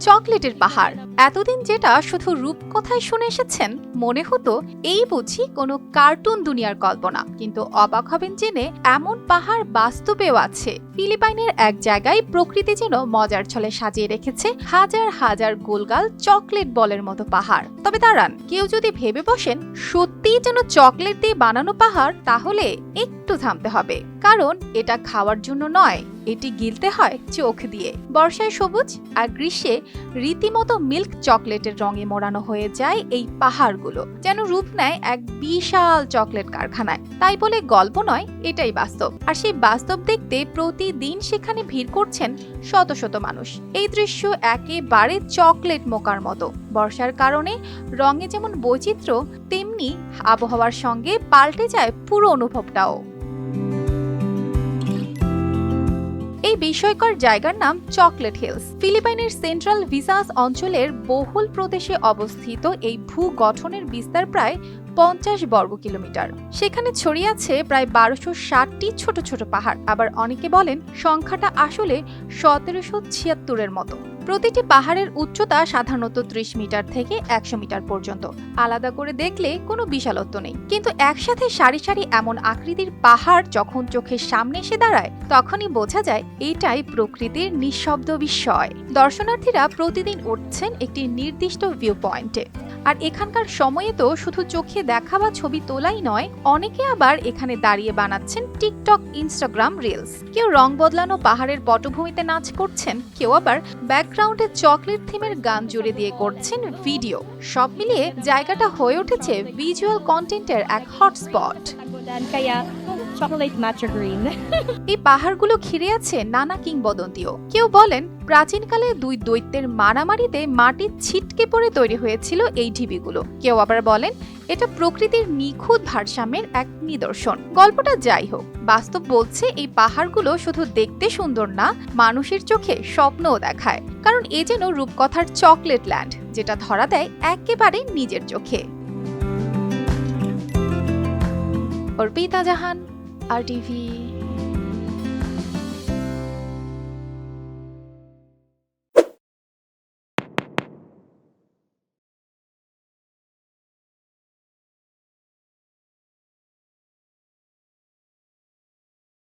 চকলেটের পাহাড়। এতদিন যেটা শুধু রূপকথায় শুনে এসেছেন, মনে হতো এই বুঝি কোনো কার্টুন দুনিয়ার কল্পনা। কিন্তু অবাক হবেন জেনে এমন পাহাড় বাস্তবেও আছে। ফিলিপাইনের এক জায়গায় প্রকৃতি যেন মজার ছলে সাজিয়ে রেখেছে হাজার হাজার গোলগাল চকলেট বলের মতো পাহাড়। তবে দাঁড়ান, কেউ যদি ভেবে বসেন, সত্যিই যেন চকলেট দিয়ে বানানো পাহাড়, তাহলে একটু থামতে হবে। কারণ এটা খাওয়ার জন্য নয় এটি গিলতে হয় চোখ দিয়ে। বর্ষায় সবুজ আর গ্রীষ্মে রীতিমতো মিল্ক চকলেটের রঙে মোড়ানো হয়ে যায় এই পাহাড়গুলো, যেন রূপ নেয় এক বিশাল চকলেট কারখানায়। তাই বলে গল্প নয়, এটাই বাস্তব। আর সেই বাস্তব দেখতে প্রতিদিন সেখানে ভিড় করছেন শত শত মানুষ। এই দৃশ্য একেবারে চকলেট মোকার মতো। বর্ষার কারণে রঙে যেমন বৈচিত্র্য, তেমনি আবহাওয়ার সঙ্গে পাল্টে যায় পুরো অনুভবটাও। এই বিস্ময়কর জায়গার নাম চকলেট হিলস। ফিলিপাইনের সেন্ট্রাল ভিসাস অঞ্চলের বহুল প্রদেশে অবস্থিত এই ভূ গঠনের বিস্তার প্রায় পঞ্চাশ বর্গ কিলোমিটার। সেখানে ছড়িয়ে আছে প্রায় বারোশো ষাটটি ছোট ছোট পাহাড়। আবার অনেকে বলেন সংখ্যাটা আসলে সতেরোশো ছিয়াত্তরের মতো। প্রতিটি পাহাড়ের উচ্চতা সাধারণত ত্রিশ মিটার থেকে একশো মিটার পর্যন্ত। আলাদা করে দেখলে কোনো বিশালত্ব নেই। কিন্তু একসাথে সারি সারি এমন আকৃতির পাহাড় যখন চোখের সামনে এসে দাঁড়ায়, তখনই বোঝা যায় এটাই প্রকৃতির নিঃশব্দ বিস্ময়। দর্শনার্থীরা প্রতিদিন উঠছেন একটি নির্দিষ্ট ভিউ পয়েন্টে আর এখানকার সময়ে তো শুধু চোখে দেখা বা ছবি তোলাই নয়, অনেকে আবার এখানে দাঁড়িয়ে বানাচ্ছেন টিকটক, ইনস্টাগ্রাম রিলস কেউ রং বদলানো পাহাড়ের পটভূমিতে নাচ করছেন, কেউ আবার ব্যাকগ্রাউন্ডে চকলেট থিমের গান জুড়ে দিয়ে করছেন ভিডিও সব মিলিয়ে জায়গাটা হয়ে উঠেছে ভিজুয়াল কন্টেন্টের এক হটস্পট chocolate matcha green. এই পাহাড়গুলো ঘিরে আছে নানা কিংবদন্তিও। কেউ বলেন, প্রাচীনকালে দুই দৈত্যের মারামারিতে মাটি ছিটকে পড়ে তৈরি হয়েছিল এই ঢিবিগুলো। কেউ আবার বলেন, এটা প্রকৃতির নিখুঁত ভারসাম্যের এক নিদর্শন। গল্পটা যাই হোক, বাস্তব বলছে এই পাহাড়গুলো শুধু দেখতে সুন্দর না, মানুষের চোখে স্বপ্নও দেখায়। কারণ এ যেন রূপকথার চকলেট ল্যান্ড, যেটা ধরা দেয় একেবারে নিজের চোখে। অর্পিতা জাহান। আর টিভি